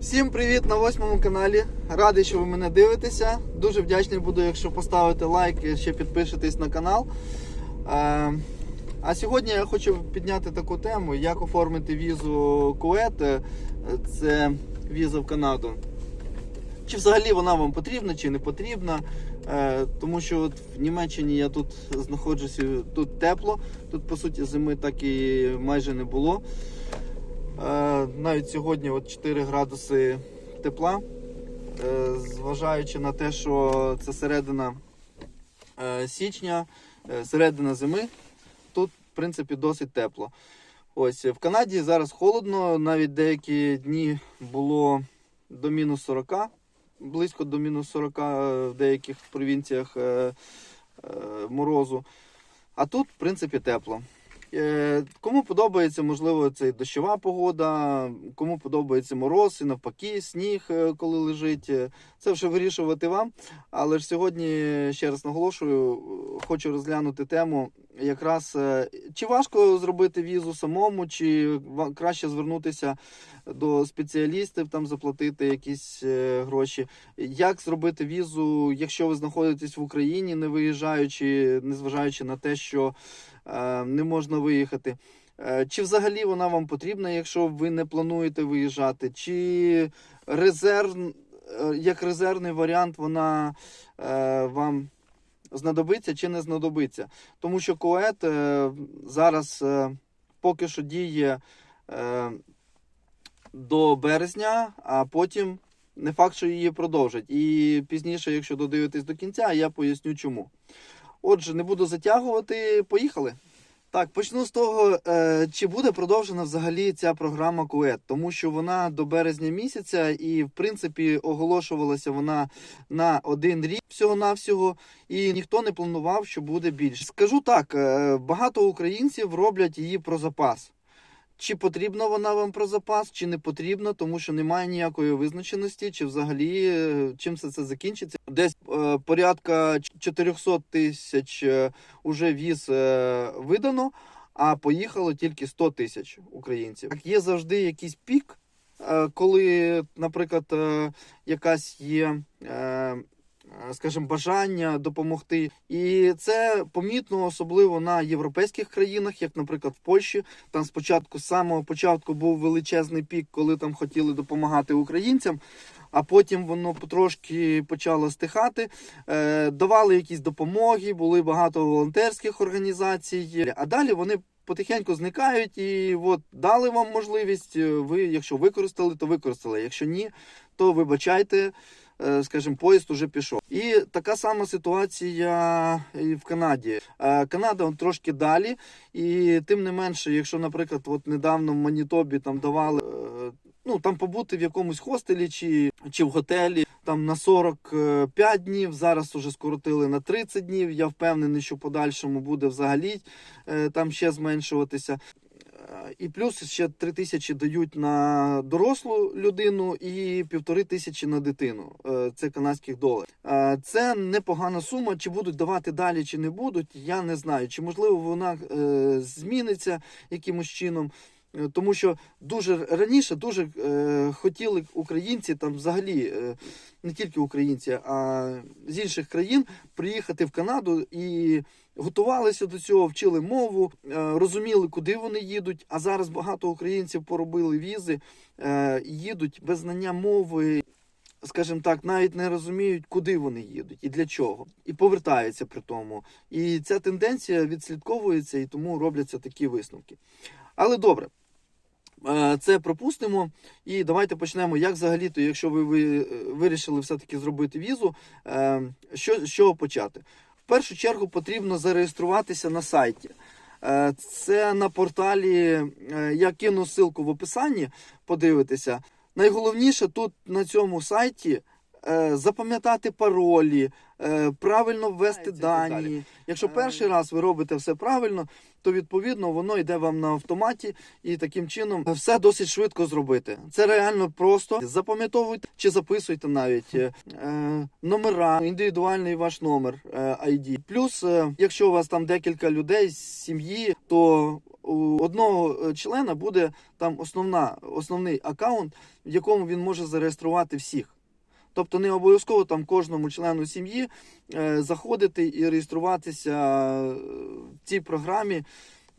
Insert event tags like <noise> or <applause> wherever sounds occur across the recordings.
Всім привіт на восьмому каналі. Радий, що ви мене дивитеся. Дуже вдячний буду, якщо поставите лайк і ще підпишетесь на канал. Е, А сьогодні я хочу підняти таку тему, як оформити візу Кует. Це віза в Канаду. Чи взагалі вона вам потрібна, чи не потрібна. Е, Тому що от в Німеччині я тут знаходжуся, тут тепло, тут по суті зими так і майже не було. Е, Навіть сьогодні от 4 градуси тепла. Е, Зважаючи на те, що це середина е, січня, середина зими, тут, в принципі, досить тепло. Ось в Канаді зараз холодно, навіть деякі дні було до мінус 40, близько до мінус 40 в деяких провінціях морозу. А тут, в принципі, тепло. Е, Кому подобається, можливо, це дощова погода, кому подобається мороз і навпаки, сніг, е, коли лежить. Е, Це вже вирішувати вам. Але ж сьогодні, ще раз наголошую, хочу розглянути тему, якраз е, чи важко зробити візу самому, чи краще звернутися до спеціалістів, там заплатити якісь е, гроші. Як зробити візу, якщо ви знаходитесь в Україні, не виїжджаючи, незважаючи на те, що е, не можна виїхати. Чи взагалі вона вам потрібна, якщо ви не плануєте виїжджати? Чи резерв, як резервний варіант вона вам знадобиться чи не знадобиться? Тому що коет е, зараз е, поки що діє е, до березня, а потім не факт, що її продовжать. І пізніше, якщо додивитись до кінця, я поясню чому. Отже, не буду затягувати, поїхали. Так, почну з того, е, чи буде продовжена взагалі ця програма КУЕТ, тому що вона до березня місяця і, в принципі, оголошувалася вона на один рік всього-навсього, і ніхто не планував, що буде більше. Скажу так: е, багато українців роблять її про запас. Чи потрібна вона вам про запас, чи не потрібна, тому що немає ніякої визначеності, чи взагалі е, чим все це закінчиться. Десь е, порядка 400 тисяч е, уже віз е, видано, а поїхало тільки 100 тисяч українців. Так є завжди якийсь пік, е, коли, наприклад, е, якась є. Е, Скажімо, бажання допомогти, і це помітно особливо на європейських країнах, як, наприклад, в Польщі. Там спочатку з самого початку був величезний пік, коли там хотіли допомагати українцям. А потім воно потрошки почало стихати. Е, давали якісь допомоги, були багато волонтерських організацій. А далі вони потихеньку зникають. І от дали вам можливість. е, Ви, якщо використали, то використали. Якщо ні, то вибачайте. Е, Скажімо, поїзд уже пішов. І така сама ситуація і в Канаді. Е, Канада он трошки далі, і тим не менше, якщо, наприклад, от недавно в Манітобі там давали е, ну там побути в якомусь хостелі чи, чи в готелі там на 45 днів. Зараз уже скоротили на 30 днів. Я впевнений, що подальшому буде взагалі там ще зменшуватися. І плюс ще 3 тисячі дають на дорослу людину і півтори тисячі на дитину. Е, Це канадських доларів. Е, Це непогана сума. Чи будуть давати далі, чи не будуть, я не знаю. Чи можливо вона е, зміниться якимось чином. Е, Тому що дуже раніше дуже е, хотіли українці там взагалі е, не тільки українці, а з інших країн приїхати в Канаду і готувалися до цього, вчили мову, е, розуміли, куди вони їдуть. А зараз багато українців поробили візи, е, їдуть без знання мови. Скажімо так, навіть не розуміють, куди вони їдуть і для чого, і повертаються при тому. І ця тенденція відслідковується, і тому робляться такі висновки. Але добре, це пропустимо. І давайте почнемо. Як взагалі-то, якщо ви, ви е, вирішили все-таки зробити візу, е, що, з чого почати? В першу чергу потрібно зареєструватися на сайті. Е, Це на порталі, е, я кину ссылку в описанні, подивитися. Найголовніше тут на цьому сайті е, запам'ятати паролі, е, правильно ввести дані. Якщо Е, перший раз ви робите все правильно, то відповідно воно йде вам на автоматі, і таким чином все досить швидко зробити. Це реально просто. Запам'ятовуйте чи записуйте навіть е, е, номера, індивідуальний ваш номер е, ID. Плюс, е, якщо у вас там декілька людей з сім'ї, то у одного е, члена буде там основна, основний аккаунт, в якому він може зареєструвати всіх. Тобто не обов'язково там кожному члену сім'ї е, заходити і реєструватися е, в цій програмі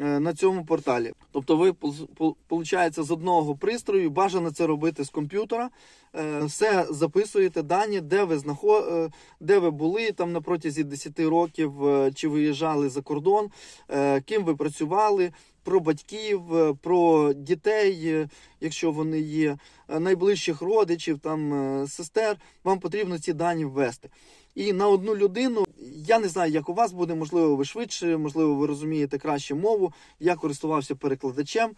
е, на цьому порталі. Тобто, ви виходить, з одного пристрою бажано це робити з комп'ютера. Все записуєте дані, де ви знахо... е, де ви були там на протязі 10 років, чи виїжджали за кордон, ким ви працювали, про батьків, е, про дітей, е, якщо вони є, е, найближчих родичів, там сестер. Вам потрібно ці дані ввести. І на одну людину я не знаю, як у вас буде, можливо, ви швидше, можливо, ви розумієте краще мову. Я користувався перекладачем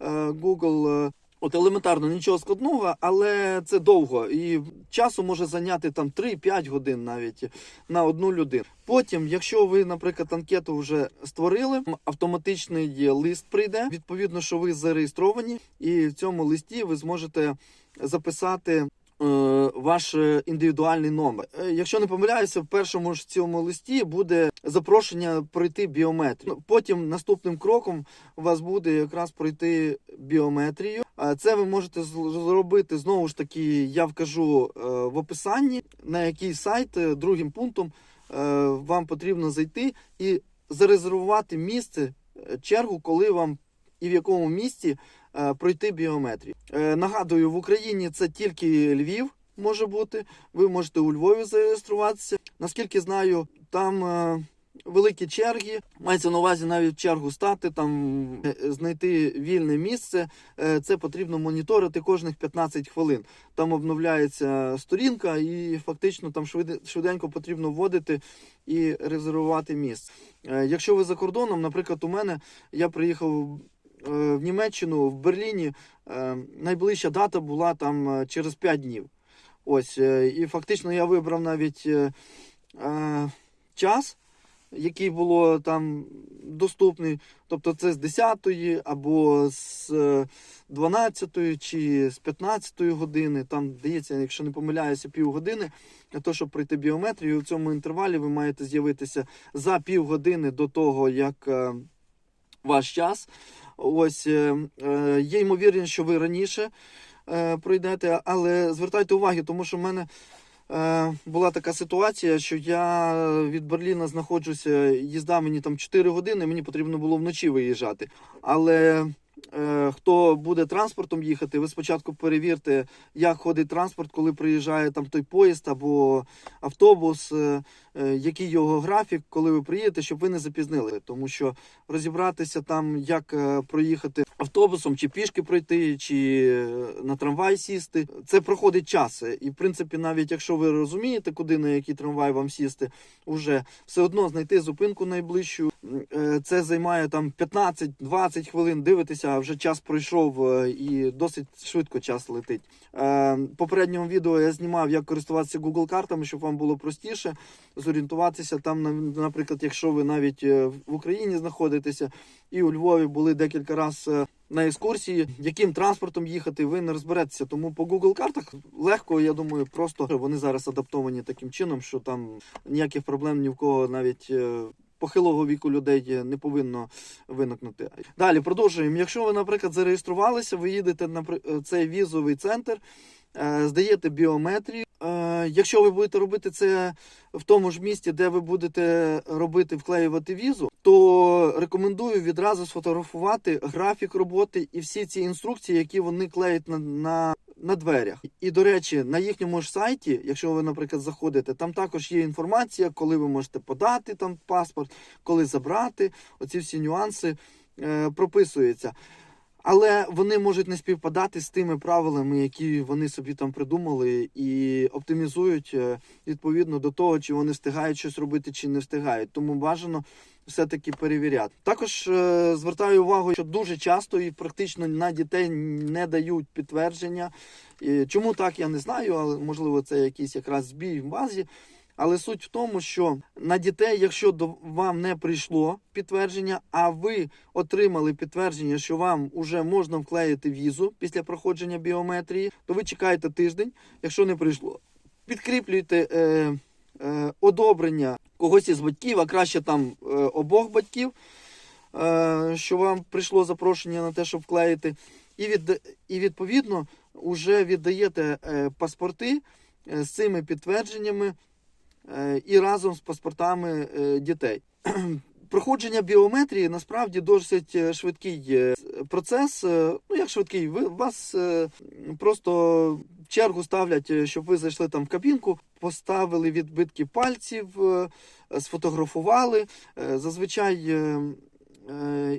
Google. От елементарно нічого складного, але це довго і часу може зайняти там 3-5 годин навіть на одну людину. Потім, якщо ви, наприклад, анкету вже створили, автоматичний лист прийде. Відповідно, що ви зареєстровані, і в цьому листі ви зможете записати. Е, Ваш е, індивідуальний номер. Е, Якщо не помиляюся, в першому ж цьому листі буде запрошення пройти біометрію. Ну, Потім наступним кроком у вас буде якраз пройти біометрію. Це ви можете зробити знову ж таки. Я вкажу в описанні на який сайт другим пунктом вам потрібно зайти і зарезервувати місце, чергу, коли вам і в якому місці пройти біометрію. Е, Нагадую, в Україні це тільки Львів може бути. Ви можете у Львові зареєструватися. Наскільки знаю, там е, великі черги. Мається на увазі навіть чергу стати, там е, знайти вільне місце. Е, Це потрібно моніторити кожних 15 хвилин. Там обновляється сторінка, і фактично там швиде- швиденько потрібно вводити і резервувати місце. Е, Якщо ви за кордоном, наприклад, у мене я приїхав е, в Німеччину, в Берліні. е, Найближча дата була там е, через 5 днів. Ось, е, і фактично я вибрав навіть е, е, час, який було там доступний. Тобто це з 10 або з е, 12 чи з 15 години. Там дається, якщо не помиляюся, півгодини для того, щоб пройти біометрію. У цьому інтервалі ви маєте з'явитися за півгодини до того, як е, ваш час. Ось е, е, є ймовірність, що ви раніше е, пройдете, але звертайте увагу, тому що в мене була така ситуація, що я від Берліна знаходжуся, їзда мені там 4 години, мені потрібно було вночі виїжджати. Але хто буде транспортом їхати, ви спочатку перевірте, як ходить транспорт, коли приїжджає там той поїзд або автобус, е, е, який його графік, коли ви приїдете, щоб ви не запізнили. Тому що розібратися там, як е, проїхати автобусом, чи пішки пройти, чи е, на трамвай сісти, це проходить час. І в принципі, навіть якщо ви розумієте, куди на який трамвай вам сісти, уже все одно знайти зупинку найближчу. е, Це займає там 15-20 хвилин. Дивитися, вже час пройшов е, і досить швидко час летить. Е, В попередньому відео я знімав, як користуватися Google картами, щоб вам було простіше зорієнтуватися. Там, наприклад, якщо ви навіть е, в Україні знаходитеся і у Львові були декілька разів на екскурсії, яким транспортом їхати, ви не розберетеся. Тому по Google картах легко, я думаю, просто вони зараз адаптовані таким чином, що там ніяких проблем ні в кого навіть. Похилого віку людей не повинно виникнути. Далі продовжуємо. Якщо ви, наприклад, зареєструвалися, ви їдете на е, цей візовий центр, е, здаєте біометрію. Якщо ви будете робити це в тому ж місті, де ви будете робити вклеювати візу, то рекомендую відразу сфотографувати графік роботи і всі ці інструкції, які вони клеять на, на, на дверях. І до речі, на їхньому ж сайті, якщо ви, наприклад, заходите, там також є інформація, коли ви можете подати там паспорт, коли забрати. Оці всі нюанси е, прописуються. Але вони можуть не співпадати з тими правилами, які вони собі там придумали, і оптимізують е, відповідно до того, чи вони встигають щось робити, чи не встигають. Тому бажано все-таки перевіряти. Також е, звертаю увагу, що дуже часто і практично на дітей не дають підтвердження. Чому так, я не знаю, але можливо це якийсь якраз збій в базі. Але суть в тому, що на дітей, якщо до вам не прийшло підтвердження, а ви отримали підтвердження, що вам вже можна вклеїти візу після проходження біометрії, то ви чекаєте тиждень, якщо не прийшло. Підкріплюйте е, е, одобрення когось із батьків, а краще там е, обох батьків. е, що вам прийшло запрошення на те, щоб вклеїти, і, від, і відповідно вже віддаєте е, паспорти е, з цими підтвердженнями і разом з паспортами е, дітей. <clears throat> Проходження біометрії насправді досить е, швидкий е, процес. Е, Ну як швидкий, ви вас е, просто чергу ставлять, е, щоб ви зайшли там в кабінку, поставили відбитки пальців, е, сфотографували. Е, Зазвичай е, е,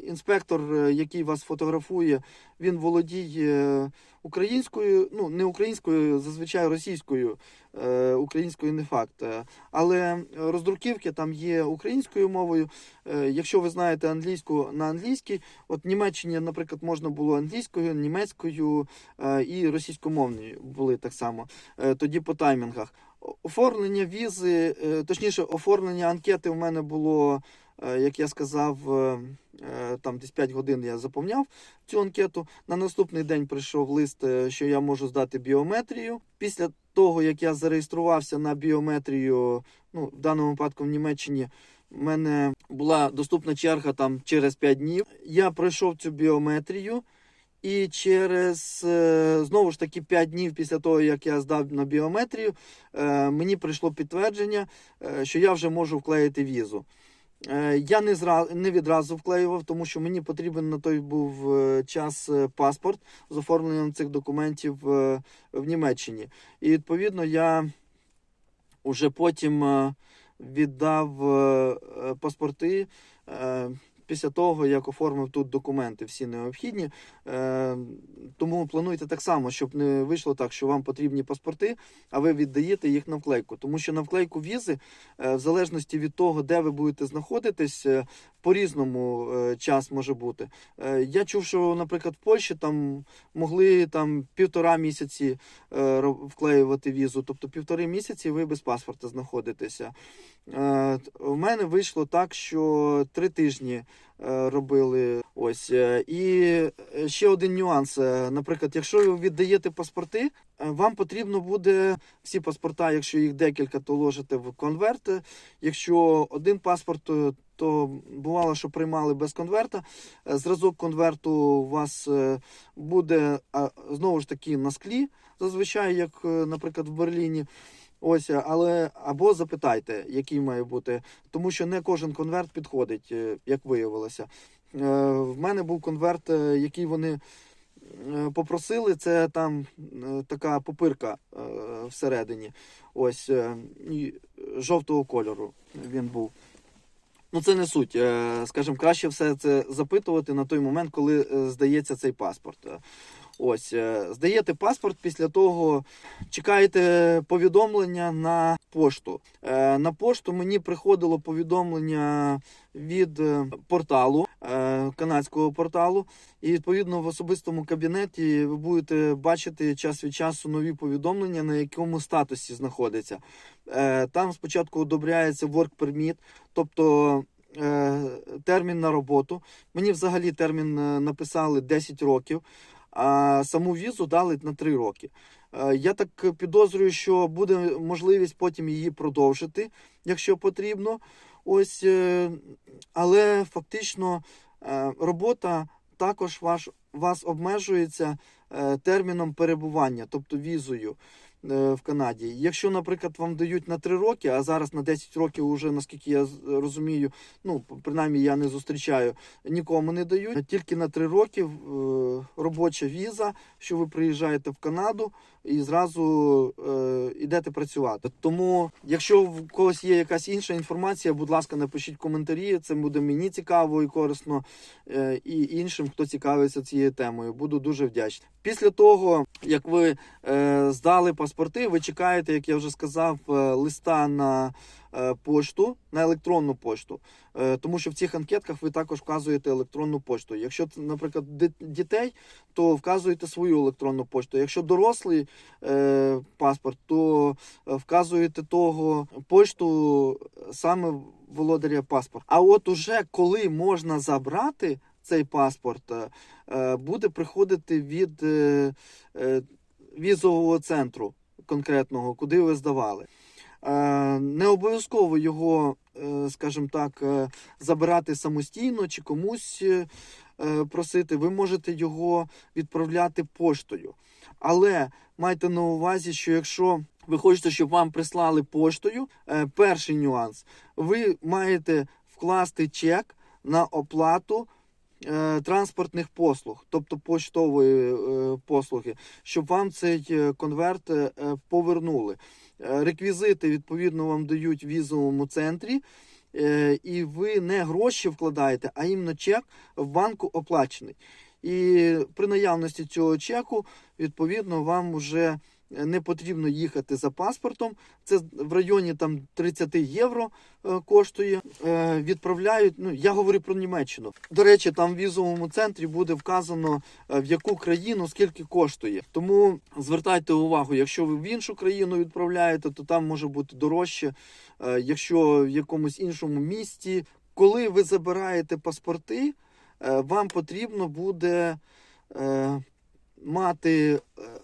інспектор, е, який вас фотографує, він володіє українською, ну не українською, зазвичай російською. Е, Українською не факт. Е, Але роздруківки там є українською мовою. Е, Якщо ви знаєте англійську на англійській, от Німеччині, наприклад, можна було англійською, німецькою е, і російськомовною були так само. Е, Тоді по таймінгах. Оформлення візи, е, точніше, оформлення анкети у мене було, е, як я сказав, е, е, там десь 5 годин я заповняв цю анкету. На наступний день прийшов лист, е, що я можу здати біометрію. Після того, як я зареєструвався на біометрію, ну, в даному випадку в Німеччині, в мене була доступна черга там через 5 днів. Я пройшов цю біометрію. І через е, знову ж таки 5 днів після того, як я здав на біометрію, е, мені прийшло підтвердження, е, що я вже можу вклеїти візу. Е, Я не зра... не відразу вклеював, тому що мені потрібен на той був е, час е, паспорт з оформленням цих документів в Німеччині. І відповідно я вже потім віддав паспорти. Після того, як оформив тут документи, всі необхідні, Е, тому плануйте так само, щоб не вийшло так, що вам потрібні паспорти, а ви віддаєте їх на вклейку. Тому що на вклейку візи, е, в залежності від того, де ви будете знаходитись, е, по-різному е, час може бути. Я чув, що, наприклад, в Польщі там могли там півтора місяці вклеювати візу, тобто півтори місяці ви без паспорта знаходитеся. Е, У мене вийшло так, що три тижні е, робили ось. е, І е, ще один нюанс. Е, Наприклад, якщо ви віддаєте паспорти, е, вам потрібно буде всі паспорта, якщо їх декілька, то ложите в конверт. Якщо один паспорт, то, бувало, що приймали без конверта. Е, Зразок конверту у вас е, буде знову ж таки на склі, зазвичай, як, е, наприклад, в Берліні. Ось, е, але або запитайте, який має бути, тому що не кожен конверт підходить, е, як виявилося. Е, В мене був конверт, який вони попросили. Це там така попирка всередині. Ось жовтого кольору він був. Ну, це не суть. Скажімо, краще все це запитувати на той момент, коли здається цей паспорт. Ось, е, здаєте паспорт, після того чекаєте повідомлення на пошту. Е, На пошту мені приходило повідомлення від е, порталу, канадського порталу. І відповідно в особистому кабінеті ви будете бачити час від часу нові повідомлення, на якому статусі знаходиться. Там спочатку одобряється work permit, тобто термін на роботу. Мені взагалі термін написали 10 років, а саму візу дали на 3 роки. Е, Я так підозрюю, що буде можливість потім її продовжити, якщо потрібно. Ось, е, але фактично е, робота також ваш, вас обмежується терміном перебування, тобто візою в Канаді. Якщо, наприклад, вам дають на 3 роки, а зараз на 10 років, уже, наскільки я розумію, ну принаймні я не зустрічаю, нікому не дають. Тільки на 3 роки е, робоча віза, що ви приїжджаєте в Канаду і зразу е, йдете працювати. Тому, якщо в когось є якась інша інформація, будь ласка, напишіть коментарі. Це буде мені цікаво і корисно, е, і іншим, хто цікавиться цією темою. Буду дуже вдячний. Після того, як ви е, здали паспорти, ви чекаєте, як я вже сказав, е, листа на е, пошту, на електронну пошту. Е, тому що в цих анкетках ви також вказуєте електронну пошту. Якщо наприклад, дітей, то вказуєте свою електронну пошту. Якщо дорослий паспорт, то вказуєте того пошту саме володаря паспорта. А от уже коли можна забрати цей паспорт, буде приходити від візового центру конкретного, куди ви здавали. Е, Не обов'язково його е, скажімо так, е, забирати самостійно чи комусь просити, ви можете його відправляти поштою. Але майте на увазі, що якщо ви хочете, щоб вам прислали поштою, перший нюанс, ви маєте вкласти чек на оплату транспортних послуг, тобто поштової е, послуги, щоб вам цей е, конверт е, е, повернули. Е, Реквізити відповідно вам дають в візовому центрі. е, І ви не гроші вкладаєте, а іменно чек в банку оплачений. І при наявності цього чеку, відповідно, вам вже не потрібно їхати за паспортом. Це в районі там 30 євро е, коштує. Е, Відправляють. Ну я говорю про Німеччину. До речі, там в візовому центрі буде вказано е, в яку країну скільки коштує. Тому звертайте увагу, якщо ви в іншу країну відправляєте, то там може бути дорожче. Якщо в якомусь іншому місті, коли ви забираєте паспорти, вам потрібно буде. Мати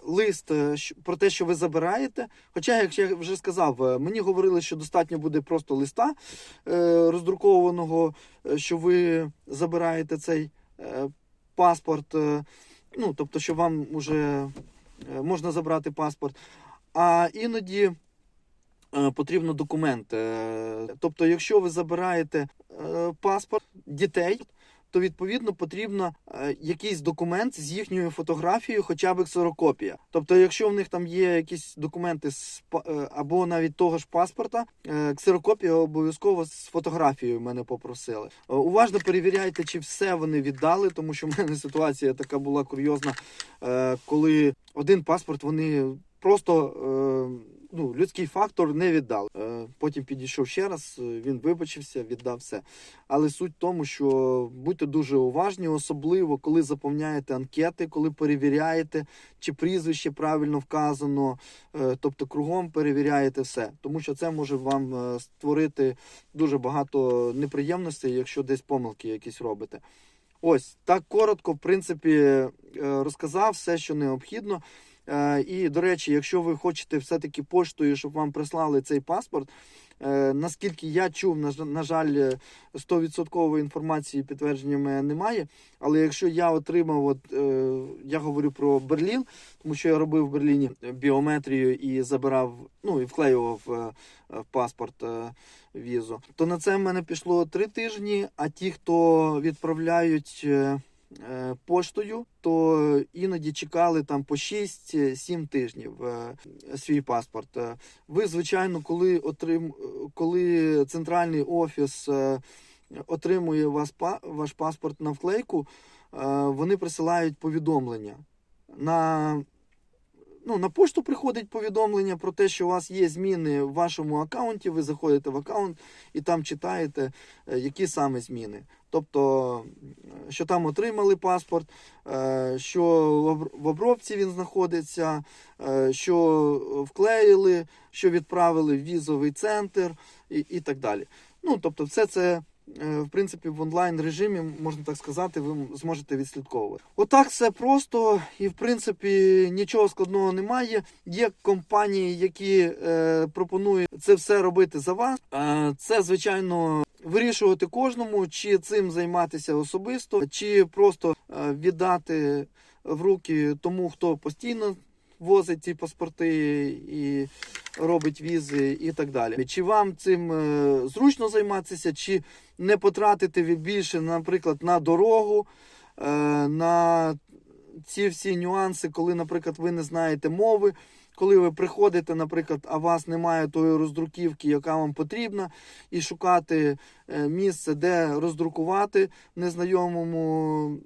лист е, про те, що ви забираєте. Хоча, як я вже сказав, е, мені говорили, що достатньо буде просто листа е, роздрукованого, що ви забираєте цей паспорт. Ну, тобто, що вам вже можна забрати паспорт. А іноді потрібно документ. Тобто, якщо ви забираєте паспорт дітей, то відповідно потрібно е, якийсь документ з їхньою фотографією, хоча б ксерокопія. Тобто, якщо в них там є якісь документи з е, або навіть того ж паспорта, е, ксерокопія обов'язково з фотографією мене попросили. Уважно перевіряйте, чи все вони віддали, тому що в мене ситуація така була курйозна, коли один паспорт вони просто. Ну, людський фактор не віддав. Е, Потім підійшов ще раз, е, він вибачився, віддав все. Але суть в тому, що будьте дуже уважні, особливо коли заповняєте анкети, коли перевіряєте, чи прізвище правильно вказано, е, тобто кругом перевіряєте все, тому що це може вам створити дуже багато неприємностей, якщо десь помилки якісь робите. Ось так коротко, в принципі, розказав все, що необхідно. Е, І, до речі, якщо ви хочете все-таки поштою, щоб вам прислали цей паспорт, е, наскільки я чув, на, жаль, е, 100% інформації підтвердження мене немає. Але якщо я отримав, от, е, я говорю про Берлін, тому що я робив в Берліні біометрію і забирав, ну і вклеював е, е, в паспорт е, візу, то на це в мене пішло три тижні. А ті, хто відправляють. Е, е, Поштою, то іноді чекали там по 6-7 тижнів е, свій паспорт. Е, Ви, звичайно, коли отрим... коли центральний офіс е, отримує вас ваш паспорт на вклейку, е, вони присилають повідомлення. На... Ну, на пошту приходить повідомлення про те, що у вас є зміни в вашому аккаунті. Ви заходите в аккаунт і там читаєте, е, які саме зміни. Тобто, е, що там отримали паспорт, е, що в обробці він знаходиться, е, що вклеїли, що відправили в візовий центр і, і так далі. Ну, тобто, все це. В принципі, в онлайн режимі, можна так сказати, ви зможете відслідковувати. Отак все просто і в принципі нічого складного немає. Є компанії, які е, пропонують це все робити за вас. Е, це звичайно вирішувати кожному, чи цим займатися особисто, чи просто е, віддати в руки тому, хто постійно возить ці паспорти і робить візи і так далі. Чи вам цим е, зручно займатися, чи не потратити більше, наприклад, на дорогу, е, на ці всі нюанси, коли, наприклад, ви не знаєте мови. Коли ви приходите, наприклад, а у вас немає тої роздруківки, яка вам потрібна, і шукати е, місце, де роздрукувати в незнайомому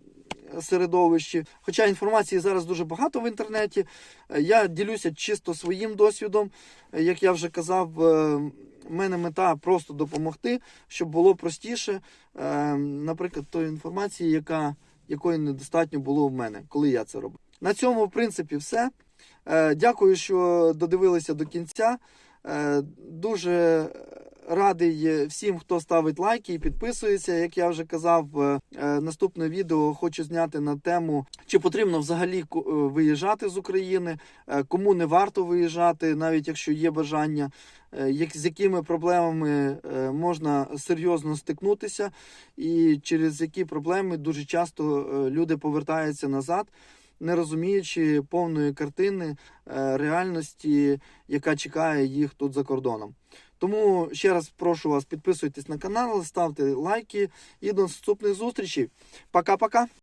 середовищі. Хоча інформації зараз дуже багато в інтернеті. Е, Я ділюся чисто своїм досвідом. Е, Як я вже казав, в мене мета просто допомогти, щоб було простіше, наприклад, тої інформації, яка, якої недостатньо було в мене, коли я це робив. На цьому, в принципі, все. Е, Дякую, що додивилися до кінця. Е, Дуже радий всім, хто ставить лайки і підписується. Як я вже казав, е, наступне відео хочу зняти на тему, чи потрібно взагалі виїжджати з України, кому не варто виїжджати, навіть якщо є бажання, як, з якими проблемами можна серйозно стикнутися, і через які проблеми дуже часто люди повертаються назад. Не розуміючи повної картини е, реальності, яка чекає їх тут за кордоном. Тому ще раз прошу вас підписуйтесь на канал, ставте лайки і до наступних зустрічей. Пока-пока.